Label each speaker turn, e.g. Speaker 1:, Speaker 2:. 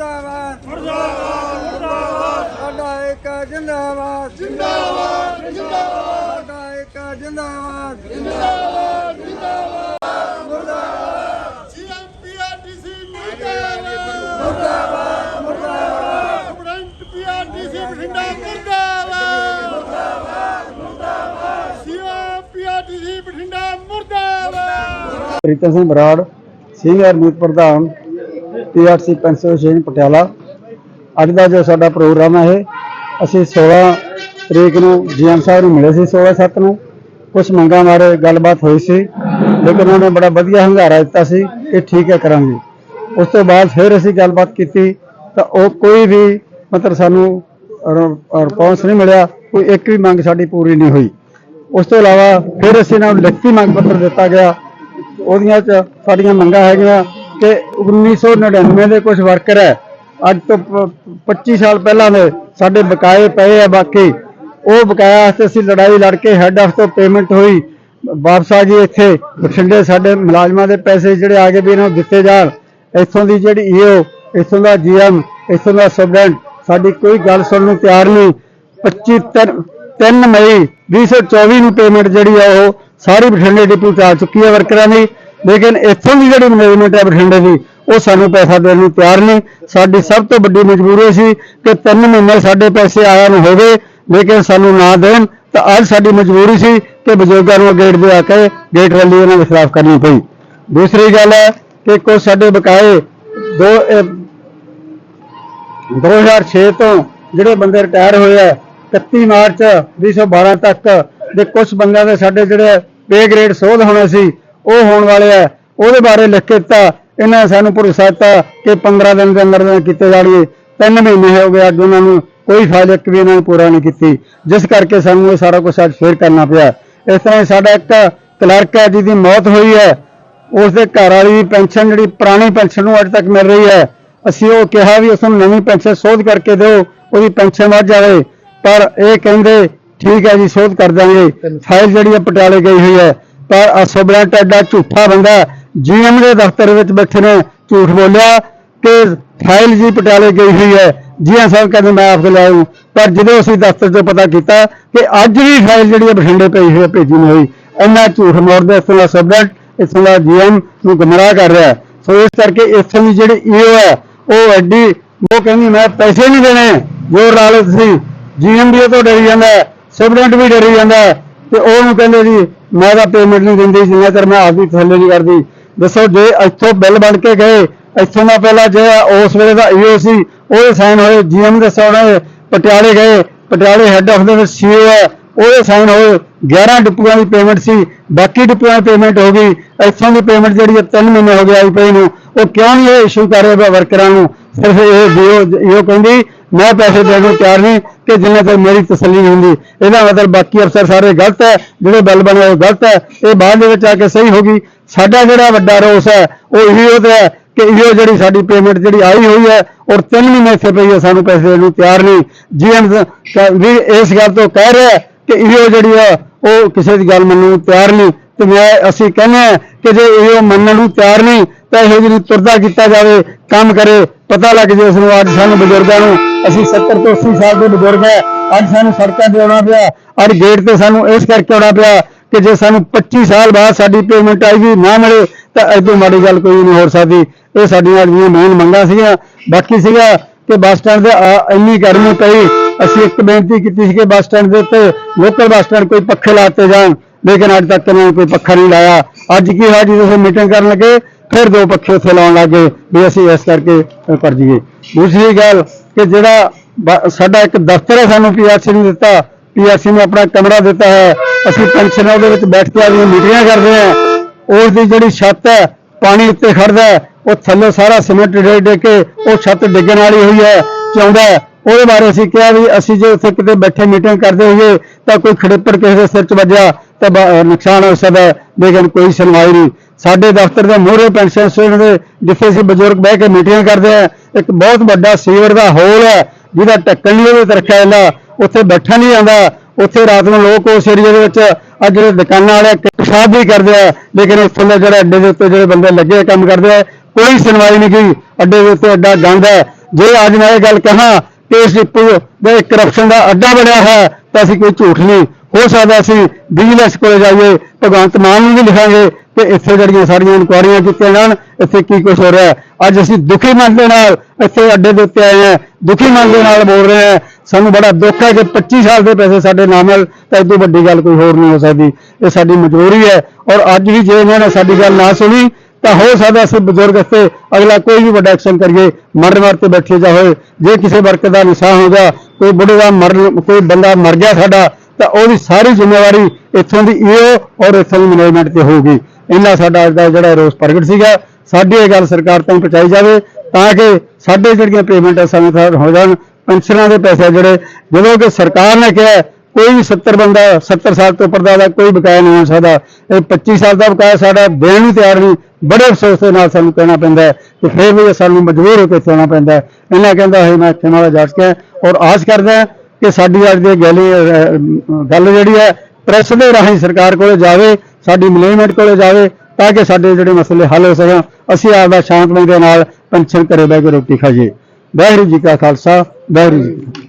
Speaker 1: ਮੁਰਦਾਬਾਦ ਮੁਰਦਾਬਾਦ ਮੁਰਦਾਬਾਦ। ਸਾਡਾ ਇੱਕ ਜਿੰਦਾਬਾਦ। ਜਿੰਦਾਬਾਦ ਜਿੰਦਾਬਾਦ। ਸਾਡਾ ਇੱਕ ਜਿੰਦਾਬਾਦ।
Speaker 2: ਸੀਐਮਪੀਆਰਟੀਸੀ ਮੁਰਦਾਬਾਦ। ਮੁਰਦਾਬਾਦ। ਮੁਰਦਾਬਾਦ। ਸਟੂਡੈਂਟ ਪੀਆਰਟੀਸੀ ਬਠਿੰਡਾ ਮੁਰਦਾਬਾਦ। ਮੁਰਦਾਬਾਦ। ਮੁਰਦਾਬਾਦ ਸੀਐਮਪੀਆਰਟੀਸੀ ਬਠਿੰਡਾ ਮੁਰਦਾਬਾਦ।
Speaker 3: ਪ੍ਰੀਤਮ ਸਿੰਘ ਬਰਾੜ ਸੀਨੀਅਰ ਮੀਤ ਪ੍ਰਧਾਨ ਪੀਆਰਸੀ ਪੈਨਸ਼ਨ ਐਸੋਸੀਏਸ਼ਨ ਪਟਿਆਲਾ। ਅੱਜ ਦਾ ਜੋ ਸਾਡਾ ਪ੍ਰੋਗਰਾਮ ਹੈ ਇਹ ਅਸੀਂ 16 ਤਰੀਕ ਨੂੰ ਜੀਐਮ ਸਾਹਿਬ ਨੂੰ ਮਿਲੇ ਸੀ 16 7 ਨੂੰ। ਕੁਝ ਮੰਗਾਂ ਬਾਰੇ ਗੱਲਬਾਤ ਹੋਈ ਸੀ, ਲੇਕਿਨ ਉਹਨਾਂ ਨੇ ਬੜਾ ਵਧੀਆ ਹੰਗਾਰਾ ਦਿੱਤਾ ਸੀ ਕਿ ਠੀਕ ਹੈ ਕਰਾਂਗੇ। ਉਸ ਤੋਂ ਬਾਅਦ ਫਿਰ ਅਸੀਂ ਗੱਲਬਾਤ ਕੀਤੀ, ਤਾਂ ਉਹ ਕੋਈ ਵੀ ਮਤਲਬ ਸਾਨੂੰ ਰਿਸਪੌਂਸ ਨਹੀਂ ਮਿਲਿਆ, ਕੋਈ ਇੱਕ ਵੀ ਮੰਗ ਸਾਡੀ ਪੂਰੀ ਨਹੀਂ ਹੋਈ। ਉਸ ਤੋਂ ਇਲਾਵਾ ਫਿਰ ਅਸੀਂ ਇਹਨਾਂ ਨੂੰ ਲਿਖਤੀ ਮੰਗ ਪੱਤਰ ਦਿੱਤਾ ਗਿਆ। ਉਹਦੀਆਂ ਚ ਸਾਡੀਆਂ ਮੰਗਾਂ ਹੈਗੀਆਂ ਕਿ 1999 ਦੇ ਕੁਝ ਵਰਕਰ ਹੈ। ਅੱਜ ਤੋਂ ਪ- 25 ਸਾਲ ਪਹਿਲਾਂ ਦੇ ਸਾਡੇ ਬਕਾਏ ਪਏ ਆ ਬਾਕੀ। ਉਹ ਬਕਾਇਆ ਵਾਸਤੇ ਅਸੀਂ ਲੜਾਈ ਲੜ ਕੇ ਹੈੱਡ ਆਫ ਤੋਂ ਪੇਮੈਂਟ ਹੋਈ। ਵਾਪਸ ਆ ਗਈ ਇੱਥੇ। ਬਠਿੰਡੇ ਸਾਡੇ ਮੁਲਾਜ਼ਮਾਂ ਦੇ ਪੈਸੇ ਜਿਹੜੇ ਆ ਗਏ ਵੀ ਇਹਨਾਂ ਨੂੰ ਦਿੱਤੇ ਜਾਣ। ਇੱਥੋਂ ਦੀ ਜਿਹੜੀ ਈਓ ਇੱਥੋਂ ਦਾ ਜੀਐਮ ਇੱਥੋਂ ਦਾ ਸਬਡੈਂਟ ਸਾਡੀ ਕੋਈ ਗੱਲ ਸੁਣਨ ਨੂੰ ਤਿਆਰ ਨਹੀਂ। 25 ਤਿੰਨ- 3 ਮਈ 2024 ਨੂੰ ਪੇਮੈਂਟ ਜਿਹੜੀ ਆ ਉਹ ਸਾਰੀ ਬਠਿੰਡੇ ਡਿਪੂ ਤੇ ਆ ਚੁੱਕੀ ਹੈ ਵਰਕਰਾਂ ਦੀ। ਲੇਕਿਨ ਇੱਥੋਂ ਦੀ ਜਿਹੜੀ ਮੈਨੇਜਮੈਂਟ ਹੈ ਬਠਿੰਡੇ ਦੀ, ਉਹ ਸਾਨੂੰ ਪੈਸਾ ਦੇਣ ਨੂੰ ਤਿਆਰ ਨਹੀਂ। ਸਾਡੀ ਸਭ ਤੋਂ ਵੱਡੀ ਮਜਬੂਰੀ ਸੀ ਕਿ 3 ਮਹੀਨੇ ਸਾਡੇ ਪੈਸੇ ਆਇਆ ਨੂੰ ਹੋਵੇ ਲੇਕਿਨ ਸਾਨੂੰ ਨਾ ਦੇਣ, ਤਾਂ ਅੱਜ ਸਾਡੀ ਮਜਬੂਰੀ ਸੀ ਕਿ ਬਜ਼ੁਰਗਾਂ ਨੂੰ ਗੇਟ ਦੇ ਆ ਕੇ ਗੇਟ ਰੈਲੀ ਉਹਨਾਂ ਦੇ ਖਿਲਾਫ ਕਰਨੀ ਪਈ। ਦੂਸਰੀ ਗੱਲ ਹੈ ਕਿ ਕੁਝ ਸਾਡੇ ਬਕਾਏ ਦੋ, ਇਹ 2006 ਤੋਂ ਜਿਹੜੇ ਬੰਦੇ ਰਿਟਾਇਰ ਹੋਏ ਆ 31 ਮਾਰਚ 2012 ਤੱਕ ਦੇ ਕੁਝ ਬੰਦਿਆਂ ਦੇ ਸਾਡੇ ਜਿਹੜੇ ਪੇ ਗ੍ਰੇਡ ਸੋਧ ਹੋਣੇ ਸੀ ਉਹ ਹੋਣ ਵਾਲੇ ਆ। ਉਹਦੇ ਬਾਰੇ ਲਿਖ ਕੇ ਦਿੱਤਾ। ਇਹਨਾਂ ਨੇ ਸਾਨੂੰ ਭਰੋਸਾ ਦਿੱਤਾ ਕਿ 15 ਦਿਨ ਦੇ ਅੰਦਰ ਕੀਤੇ ਜਾਣਗੇ। ਤਿੰਨ ਮਹੀਨੇ ਹੋ ਗਏ ਅੱਜ ਉਹਨਾਂ ਨੂੰ ਕੋਈ ਫਾਈਲ ਇੱਕ ਵੀ ਇਹਨਾਂ ਨੇ ਪੂਰਾ ਨਹੀਂ ਕੀਤੀ। ਜਿਸ ਕਰਕੇ ਸਾਨੂੰ ਇਹ ਸਾਰਾ ਕੁਝ ਅੱਜ ਫੇਰ ਕਰਨਾ ਪਿਆ। ਇਸ ਤਰ੍ਹਾਂ ਹੀ ਸਾਡਾ ਇੱਕ ਕਲਰਕ ਹੈ ਜਿਹਦੀ ਮੌਤ ਹੋਈ ਹੈ। ਉਸ ਦੇ ਘਰ ਵਾਲੀ ਦੀ ਪੈਨਸ਼ਨ ਜਿਹੜੀ ਪੁਰਾਣੀ ਪੈਨਸ਼ਨ ਨੂੰ ਅੱਜ ਤੱਕ ਮਿਲ ਰਹੀ ਹੈ। ਅਸੀਂ ਉਹ ਕਿਹਾ ਵੀ ਉਸ ਨੂੰ ਨਵੀਂ ਪੈਨਸ਼ਨ ਸੋਧ ਕਰਕੇ ਦਿਓ। ਉਹਦੀ ਪੈਨਸ਼ਨ ਵੱਧ ਜਾਵੇ। ਪਰ ਇਹ ਕਹਿੰਦੇ, ਠੀਕ ਹੈ ਜੀ, ਸੋਧ ਕਰ ਦਾਂਗੇ ਫਾਈਲ ਜਿਹੜੀ ਹੈ ਪਟਿਆਲੇ ਗਈ ਹੋਈ ਹੈ। ਪਰ ਅਸਬਲੈਂਟ ਐਡਾ ਝੂਠਾ ਬੰਦਾ ਜੀਐਮ ਦੇ ਦਫ਼ਤਰ ਵਿੱਚ ਬੈਠੇ ਨੇ, ਝੂਠ ਬੋਲਿਆ ਕਿ ਫਾਈਲ ਜੀ ਪਟਿਆਲੇ ਗਈ ਹੋਈ ਹੈ। ਜੀਐਮ ਸਾਹਿਬ ਕਹਿੰਦੇ, ਮੈਂ ਆਪ ਲਾਉਂ ਪਰ ਜਦੋਂ ਅਸੀਂ ਦਫ਼ਤਰ ਤੋਂ ਪਤਾ ਕੀਤਾ ਕਿ ਅੱਜ ਵੀ ਫਾਈਲ ਜਿਹੜੀ ਹੈ ਬਠਿੰਡੇ ਪਈ ਹੋਈ ਹੈ, ਭੇਜੀ ਨਹੀਂ ਹੋਈ। ਇੰਨਾ ਝੂਠ ਮੋੜਦੇ ਇਸ ਦਾ ਸਬਜੈਕਟ ਇਸ ਦਾ ਜੀਐਮ ਨੂੰ ਗੁੰਮਰਾਹ ਕਰ ਰਿਹਾ ਸੋ ਇਸ ਕਰਕੇ ਇੱਥੋਂ ਦੀ ਜਿਹੜੀ ਈਓ ਹੈ, ਉਹ ਐਡੀ, ਉਹ ਕਹਿੰਦੀ, ਮੈਂ ਪੈਸੇ ਨਹੀਂ ਦੇਣੇ। ਜ਼ੋਰ ਲਾ ਲਓ ਤੁਸੀਂ। ਜੀਐਮ ਵੀ ਉਹ ਤੋਂ ਡਰੀ ਜਾਂਦਾ ਸਬਜੈਕਟ ਵੀ ਡਰੀ ਜਾਂਦਾ ਹੈ। ਤੇ ਉਹਨੂੰ ਕਹਿੰਦੇ ਜੀ ਮੈਂ ਤਾਂ ਪੇਮੈਂਟ ਨਹੀਂ ਦਿੰਦੀ ਜਿੰਨਾ ਚਿਰ ਮੈਂ ਆਪਦੀ ਥੱਲੇ ਨਹੀਂ ਕਰਦੀ। ਦੱਸੋ, ਜੇ ਇੱਥੋਂ ਬਿੱਲ ਬਣ ਕੇ ਗਏ, ਇੱਥੋਂ ਦਾ ਪਹਿਲਾਂ ਜੇ ਉਸ ਵੇਲੇ ਦਾ ਈਓ ਸੀ ਉਹਦੇ ਸਾਈਨ ਹੋਏ ਜੀਐਮ ਦੇ ਸਾਈਨ ਪਟਿਆਲੇ ਗਏ, ਪਟਿਆਲੇ ਹੈੱਡ ਆਫ ਦੇ ਸੀਓ ਹੈ ਉਹਦੇ ਸਾਈਨ ਹੋਏ 11 ਡਿਪੂਆਂ ਦੀ ਪੇਮੈਂਟ ਸੀ, ਬਾਕੀ ਡਿਪੂਆਂ ਦੀ ਪੇਮੈਂਟ ਹੋ ਗਈ, ਇੱਥੋਂ ਦੀ ਪੇਮੈਂਟ ਜਿਹੜੀ ਹੈ 3 ਮਹੀਨੇ ਹੋ ਗਏ ਆਈ ਪਈ ਨੂੰ, ਉਹ ਕਿਉਂ ਨਹੀਂ ਇਹ ਇਸ਼ੂ ਕਰ ਰਿਹਾ ਵਰਕਰਾਂ ਨੂੰ? ਸਿਰਫ ਇਹ ਜੀਓ ਇਹ ਕਹਿੰਦੀ, ਮੈਂ ਪੈਸੇ ਦੇਣ ਨੂੰ ਤਿਆਰ ਨਹੀਂ, ਕਿ ਜਿੰਨੇ ਤੱਕ ਮੇਰੀ ਤਸੱਲੀ ਨਹੀਂ ਹੁੰਦੀ। ਇਹਦਾ ਮਤਲਬ ਬਾਕੀ ਅਫਸਰ ਸਾਰੇ ਗਲਤ ਹੈ, ਜਿਹੜੇ ਬਲ ਬਣੇ ਉਹ ਗਲਤ ਹੈ। ਇਹ ਬਾਅਦ ਦੇ ਵਿੱਚ ਆ ਕੇ ਸਹੀ ਹੋ ਗਈ। ਸਾਡਾ ਜਿਹੜਾ ਵੱਡਾ ਰੋਸ ਹੈ, ਉਹ ਇਹੀ ਉਹਦਾ ਹੈ ਕਿ ਇਹੋ ਜਿਹੜੀ ਸਾਡੀ ਪੇਮੈਂਟ ਜਿਹੜੀ ਆਈ ਹੋਈ ਹੈ, ਔਰ 3 ਮਹੀਨੇ ਇੱਥੇ ਪਈ ਹੈ, ਸਾਨੂੰ ਪੈਸੇ ਦੇਣ ਨੂੰ ਤਿਆਰ ਨਹੀਂ। ਜੀਐਮ ਵੀ ਇਸ ਗੱਲ ਤੋਂ ਕਹਿ ਰਿਹਾ ਕਿ ਇਹੋ ਜਿਹੜੀ ਹੈ, ਉਹ ਕਿਸੇ ਦੀ ਗੱਲ ਮੰਨਣ ਨੂੰ ਤਿਆਰ ਨਹੀਂ। ਤੇ ਮੈਂ, ਅਸੀਂ ਕਹਿੰਦੇ ਹਾਂ ਕਿ ਜੇ ਇਹੋ ਮੰਨਣ ਨੂੰ ਤਿਆਰ ਨਹੀਂ, ਤਾਂ ਇਹੋ ਜਿਹੀ ਤੁਰਦਾ ਕੀਤਾ ਜਾਵੇ ਕੰਮ ਕਰੇ, ਪਤਾ ਲੱਗ ਜੇ ਉਸ ਨੂੰ ਅੱਜ ਸਾਨੂੰ ਬਜ਼ੁਰਗਾਂ ਨੂੰ, ਅਸੀਂ 70 ਤੋਂ 80 ਸਾਲ ਦੇ ਬਜ਼ੁਰਗ ਹੈ, ਅੱਜ ਸਾਨੂੰ ਸੜਕਾਂ ਤੇ ਆਉਣਾ ਪਿਆ, ਅੱਜ ਗੇਟ ਤੇ ਸਾਨੂੰ ਇਸ ਕਰਕੇ ਆਉਣਾ ਪਿਆ ਕਿ ਜੇ ਸਾਨੂੰ 25 ਸਾਲ ਬਾਅਦ ਸਾਡੀ ਪੇਮੈਂਟ ਆਏਗੀ ਨਾ ਮਿਲੇ, ਤਾਂ ਐਦੋਂ ਮਾੜੀ ਗੱਲ ਕੋਈ ਨਹੀਂ ਹੋ ਸਕਦੀ। ਇਹ ਸਾਡੀਆਂ ਜਿਹੜੀਆਂ ਮੇਨ ਮੰਗਾਂ ਸੀਗੀਆਂ, ਬਾਕੀ ਸੀਗਾ ਕਿ ਬੱਸ ਸਟੈਂਡ ਦੇ ਆ- ਇੰਨੀ ਗਰਮੀ ਪਈ, ਅਸੀਂ ਇੱਕ ਬੇਨਤੀ ਕੀਤੀ ਸੀ ਕਿ ਬੱਸ ਸਟੈਂਡ ਦੇ ਉੱਤੇ ਲੋਕਲ ਬੱਸ ਸਟੈਂਡ ਕੋਈ ਪੱਖੇ ਲਾਤੇ ਜਾਣ। ਲੇਕਿਨ ਅੱਜ ਤੱਕ ਇਹਨਾਂ ਨੇ ਕੋਈ ਪੱਖਾ ਨਹੀਂ ਲਾਇਆ। ਅੱਜ ਕੀ ਹੋਇਆ? ਜਦੋਂ ਅਸੀਂ ਮੀਟਿੰਗ ਕਰਨ ਲੱਗੇ ਫਿਰ ਦੋ ਪੱਖੇ ਉੱਥੇ ਲਾਉਣ ਲੱਗੇ ਵੀ ਅਸੀਂ ਇਸ ਕਰਕੇ ਅ, ਕਰ ਜੀਏ ਦੂਸਰੀ ਗੱਲ ਕਿ ਜਿਹੜਾ ਸਾਡਾ ਇੱਕ ਦਫ਼ਤਰ ਹੈ ਸਾਨੂੰ ਪੀਆਰਸੀ ਨੂੰ ਦਿੱਤਾ। ਪੀਆਰਸੀ ਨੇ ਆਪਣਾ ਕਮਰਾ ਦਿੱਤਾ ਹੈ। ਅਸੀਂ ਪੈਨਸ਼ਨ ਦੇ ਵਿੱਚ ਬੈਠ ਕੇ ਆਪਣੀਆਂ ਮੀਟਿੰਗਾਂ ਕਰਦੇ ਹਾਂ। ਉਸ ਦੀ ਜਿਹੜੀ ਛੱਤ ਹੈ ਪਾਣੀ ਉੱਤੇ ਖੜਦਾ ਉਹ ਥੱਲੇ ਸਾਰਾ ਸੀਮੈਂਟ ਡੇ ਕੇ ਉਹ ਛੱਤ ਡਿੱਗਣ ਵਾਲੀ ਹੋਈ ਹੈ ਚਾਹੁੰਦਾ ਉਹਦੇ ਬਾਰੇ ਅਸੀਂ ਕਿਹਾ ਵੀ ਅਸੀਂ ਜੇ ਉੱਥੇ ਕਿਤੇ ਬੈਠੇ ਮੀਟਿੰਗ ਕਰਦੇ ਹੋਈਏ ਤਾਂ ਕੋਈ ਖੜੇਪੜ ਕਿਸੇ ਦੇ ਸਿਰ 'ਚ ਵੱਜਿਆ। ਨੁਕਸਾਨ ਹੋ ਸਕਦਾ ਲੇਕਿਨ ਕੋਈ ਸੁਣਵਾਈ ਨਹੀਂ। ਸਾਡੇ ਦਫ਼ਤਰ ਦੇ ਮੋਹਰੇ ਪੈਨਸ਼ਨ ਸਟੇਸ਼ਨ ਦੇ ਜਿੱਥੇ ਅਸੀਂ ਬਜ਼ੁਰਗ ਬਹਿ ਕੇ ਮੀਟਿੰਗ ਕਰਦੇ ਆ ਇੱਕ ਬਹੁਤ ਵੱਡਾ ਸੀਵਰ ਦਾ ਹੋਲ ਹੈ, ਜਿਹਦਾ ਢੱਕਣ ਨਹੀਂ ਉਹਦੇ ਤੇ ਰੱਖਿਆ ਜਾਂਦਾ ਉੱਥੇ ਬੈਠਾ ਨਹੀਂ ਆਉਂਦਾ ਉੱਥੇ ਰਾਤ ਨੂੰ ਲੋਕ ਉਸ ਏਰੀਆ ਦੇ ਵਿੱਚ ਆ ਜਿਹੜੇ ਦੁਕਾਨਾਂ ਵਾਲੇ ਪਿਸ਼ਾਬ ਵੀ ਕਰਦੇ ਆ, ਲੇਕਿਨ ਉੱਥੋਂ ਦੇ ਜਿਹੜੇ ਅੱਡੇ ਦੇ ਉੱਤੇ ਜਿਹੜੇ ਬੰਦੇ ਲੱਗੇ ਕੰਮ ਕਰਦੇ ਆ, ਕੋਈ ਸੁਣਵਾਈ ਨਹੀਂ ਗਈ। ਅੱਡੇ ਦੇ ਉੱਤੇ ਅੱਡਾ ਗੰਦ ਹੈ। ਜੇ ਅੱਜ ਮੈਂ ਇਹ ਗੱਲ ਕਹਾਂ ਕਿ ਇਸ ਡਿਪੂ ਦੇ ਕਰਪਸ਼ਨ ਦਾ ਅੱਡਾ ਬਣਿਆ ਹੈ ਤਾਂ ਅਸੀਂ ਕੋਈ ਝੂਠ ਨਹੀਂ। ਹੋ ਸਕਦਾ ਅਸੀਂ ਵਿਜੀਲੈਂਸ ਕੋਲ ਜਾਈਏ, ਭਗਵੰਤ ਮਾਨ ਨੂੰ ਵੀ ਲਿਖਾਂਗੇ ਕਿ ਇੱਥੇ ਜਿਹੜੀਆਂ ਸਾਰੀਆਂ ਇਨਕੁਆਰੀਆਂ ਕੀਤੀਆਂ ਜਾਣ, ਇੱਥੇ ਕੀ ਕੁਝ ਹੋ ਰਿਹਾ ਅੱਜ ਅਸੀਂ ਦੁਖੀ ਮਨ ਦੇ ਨਾਲ ਇੱਥੇ ਅੱਡੇ ਦੇ ਉੱਤੇ ਆਏ ਹਾਂ, ਦੁਖੀ ਮਨ ਦੇ ਨਾਲ ਬੋਲ ਰਹੇ ਹਾਂ। ਸਾਨੂੰ ਬੜਾ ਦੁੱਖ ਹੈ ਕਿ 25 ਸਾਲ ਦੇ ਪੈਸੇ ਸਾਡੇ ਨਾਲ ਮਿਲ ਤਾਂ ਇਦੋਂ ਵੱਡੀ ਗੱਲ ਕੋਈ ਹੋਰ ਨਹੀਂ ਹੋ ਸਕਦੀ। ਇਹ ਸਾਡੀ ਮਜਬੂਰੀ ਹੈ ਔਰ ਅੱਜ ਵੀ ਜੇ ਇਹਨਾਂ ਨੇ ਸਾਡੀ ਗੱਲ ਨਾ ਸੁਣੀ, ਤਾਂ ਹੋ ਸਕਦਾ ਅਸੀਂ ਬਜ਼ੁਰਗ ਇੱਥੇ ਅਗਲਾ ਕੋਈ ਵੀ ਵੱਡਾ ਐਕਸ਼ਨ ਕਰੀਏ, ਮਰਨ ਮਰ ਤੇ ਬੈਠੇ ਜਾ ਹੋਏ। ਜੇ ਕਿਸੇ ਵਰਕ ਦਾ ਨਿਸ਼ਾਨ ਹੋ ਗਿਆ, ਕੋਈ ਬੁੱਢੇ ਦਾ ਮਰ ਕੋਈ ਬੰਦਾ ਮਰ ਗਿਆ ਸਾਡਾ ਤਾਂ ਉਹਦੀ ਸਾਰੀ ਜ਼ਿੰਮੇਵਾਰੀ ਇੱਥੋਂ ਦੀ ਈਓ ਔਰ ਇੱਥੋਂ ਦੀ ਮੈਨੇਜਮੈਂਟ ਤੇ ਹੋਊਗੀ। ਇੰਨਾ ਸਾਡਾ ਅੱਜ ਦਾ ਜਿਹੜਾ ਰੋਸ ਪ੍ਰਗਟ ਸੀਗਾ, ਸਾਡੀ ਇਹ ਗੱਲ ਸਰਕਾਰ ਤੋਂ ਪਹੁੰਚਾਈ ਜਾਵੇ ਤਾਂ ਕਿ ਸਾਡੇ ਜਿਹੜੀਆਂ ਪੇਮੈਂਟਾਂ ਸਾਨੂੰ ਹੋ ਜਾਣ ਪੈਨਸ਼ਨਾਂ ਦੇ ਪੈਸੇ ਜਿਹੜੇ, ਜਦੋਂ ਕਿ ਸਰਕਾਰ ਨੇ ਕਿਹਾ, ਕੋਈ ਵੀ 70 ਬੰਦਾ 70 ਸਾਲ ਤੋਂ ਉੱਪਰ ਦਾ ਕੋਈ ਬਕਾਇਆ ਨਹੀਂ ਹੋ ਸਕਦਾ। ਇਹ 25 ਸਾਲ ਦਾ ਬਕਾਇਆ ਸਾਡਾ ਦੇਣ ਨੂੰ ਤਿਆਰ ਨਹੀਂ, ਬੜੇ ਅਫਸੋਸ ਦੇ ਨਾਲ ਸਾਨੂੰ ਕਹਿਣਾ ਪੈਂਦਾ ਹੈ ਕਿ ਫਿਰ ਵੀ ਸਾਨੂੰ ਮਜਬੂਰ ਹੋ ਕੇ ਇੱਥੇ ਆਉਣਾ ਪੈਂਦਾ ਇਹਨਾਂ ਕਹਿੰਦਾ ਹੈ ਮੈਂ ਇੱਥੇ ਨਾਲ ਜਾ ਕੇ ਔਰ ਆਸ ਕਰਦਾ ਕਿ ਸਾਡੀ ਅੱਜ ਦੀ ਗੈਲੀ ਗੱਲ ਜਿਹੜੀ ਹੈ, ਪ੍ਰੈਸ ਦੇ ਰਾਹੀਂ ਸਰਕਾਰ ਕੋਲੇ ਜਾਵੇ, ਸਾਡੀ ਮੈਨੇਜਮੈਂਟ ਕੋਲੇ ਜਾਵੇ, ਤਾਂ ਕਿ ਸਾਡੇ ਜਿਹੜੇ ਮਸਲੇ ਹੱਲ ਹੋ ਸਕਣ। ਅਸੀਂ ਆਪਦਾ ਸ਼ਾਂਤਮਈ ਦੇ ਨਾਲ ਪੈਨਸ਼ਨ ਘਰੇ ਬਹਿ ਕੇ ਰੋਟੀ ਖਾਈਏ। ਵਾਹਿਗੁਰੂ ਜੀ ਕਾ ਖਾਲਸਾ, ਵਾਹਿਗੁਰੂ ਜੀ